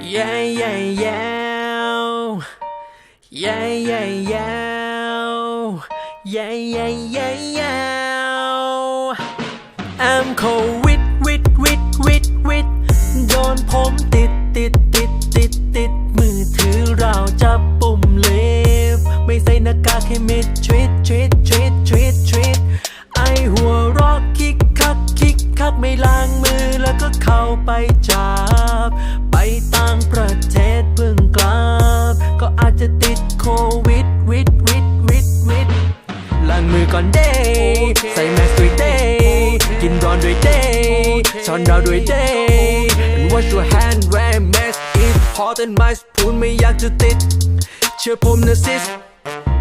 Yeah, yeah, yeah. Yeah, yeah, yeah. Yeah, yeah, yeah, yeah. I'm cold with, with, with, with, with โดนผมติดติดติดติดติดมือถือเราจับปุ่มเล็บไม่ใส่หน้ากากให้มิดทริตทริตทริตทริตทริตไอหัวรอกคิกคักคิกคักไม่ล้างมือแล้วก็เข้าไปจับ ก่อนเดย์ใส่แมสด้วยเดย์กินร้อนด้วยเดย์ช้อนเราด้วยเดย์ and wash your hand wear mask is hot and my spoon ไม่อยากจะติด เชื่อผมนะซิส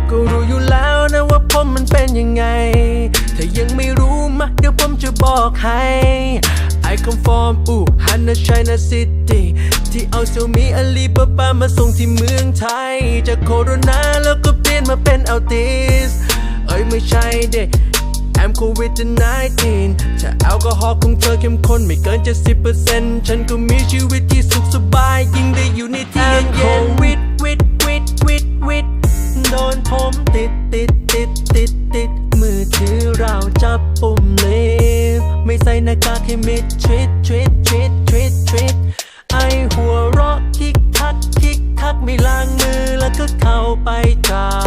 ก็รู้อยู่แล้วนะว่าผมมันเป็นยังไง ถ้ายังไม่รู้มา เดี๋ยวผมจะบอกให้ I come from อู่ฮันนา China City ที่เอาเซี่ยวมีอาลีบาบามาส่งที่เมืองไทย จากโคโรนาแล้วก็เปลี่ยนมาเป็นอัลติส เอ้ยไม่ใช่เด็ก I'm COVID 19ถ้าแอลกอฮอล์ของเธอเข้มข้นไม่เกิน 70%ฉันก็มีชีวิตที่สุขสบาย ยิ่งได้อยู่ในที่เย็นๆวิดวิดวิดวิดวิดโดนผมติดติดติดติดติดมือถือเราจับปุ่มเล็บไม่ใส่หน้ากากให้มิดทริตทริตทริตทริตทริตไอหัวเเราะคิกคักคิกคักไม่ล้างมือแล้วก็เข้าไปจับไป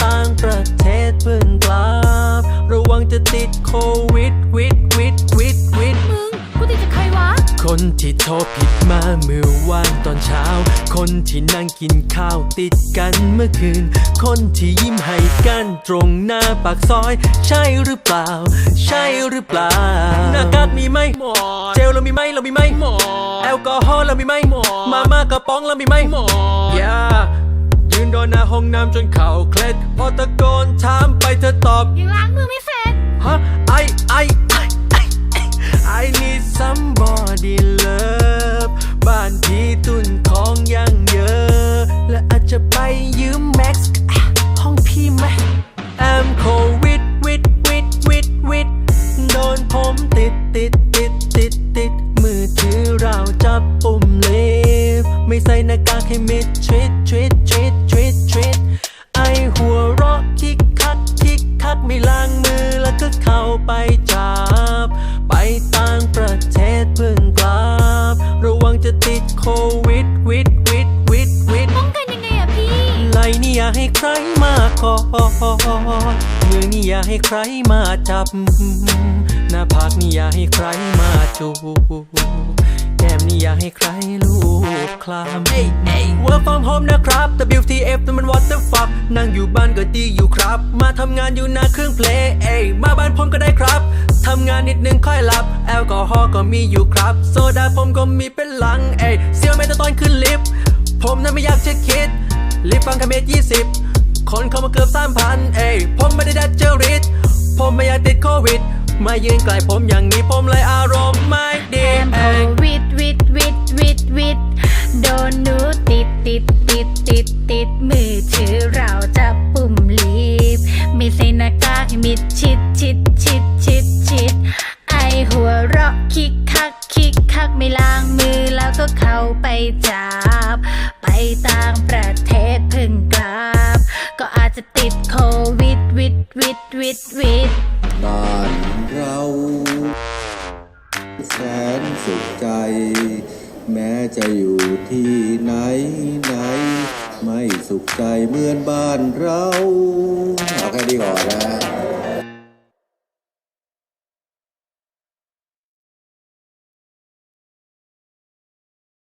ต่างประเทศเพิ่งกลับ ระวังจะติดโควิดวิดวิดวิดวิดมึงกูติดจากใครวะ คนที่โทรผิดมาเมื่อวานตอนเช้า คนที่นั่งกินข้าวติดกันเมื่อคืน คนที่ยิ้มให้กันตรงหน้าปากซอย ใช่หรือเปล่า ใช่หรือเปล่า หน้ากากมีไหมหมดเจลเรามีไหมเรามีไหมหมดแอลกอฮอล์เรามีไหมหมดมาม่ากระป๋องเรามีไหมหมด yeah ยืนรอหน้าห้องน้ำจนเข่าเคล็ด พอตะโกนถามไปเธอตอบ ยังล้างมือไม่เสร็จ ฮะ I I I I I need somebody love บ้านพี่ตุนของยังเยอะ และอาจจะไปยืมแม็กซ์ห้องพี่ไหม I'm covid with with with with โดนผมติดติดติดติดติดมือถือเราจับปุ่มเล็บไม่ใส่หน้ากากให้มิดทริ ก็เข้าไปจับ ไปต่างประเทศเพิ่งกลับ ระวังจะติดโควิดวิดวิดวิดวิดป้องกันยังไงอะพี่ไหลนี่อย่าให้ใครมากอดมือนี่อย่าให้ใครมาจับ หน้าผากนี่อย่าให้ใครมาจูบแก้มนี่ อย่าให้ใครลูบคลำ hey, hey. Work from home นะครับ WTF นั่นมัน what the fuck นั่งอยู่บ้านก็ดีอยู่ครับ มาทำงานอยู่หน้าเครื่องเพลงเอ้ยมาบ้านผมก็ได้ครับทำงานนิดนึงค่อยหลับ แอลกอฮอล์ก็มีอยู่ครับ โซดาผมก็มีเป็นหลังเอ้ยเสียวแม้แต่ตอนขึ้นลิฟต์ผมนั้นไม่อยากจะคิด ลิฟต์ฟังคำเมตรยี่สิบคนเข้ามาเกือบสามพันเอ้ยผมไม่ได้ดัดเจริตผมไม่อยากติดโควิด มายืนใกล้ผมอย่างนี้ผมเลยอา คิกคักไม่ล้างมือแล้วก็เข้าไปจับ ไปต่างประเทศเพิ่งกลับ ก็อาจจะติดโควิดวิดวิดวิดวิดบ้านเราแสนสุขใจ แม้จะอยู่ที่ไหนไหน ไม่สุขใจเหมือนบ้านเรา เอาแค่นี้ก่อนนะ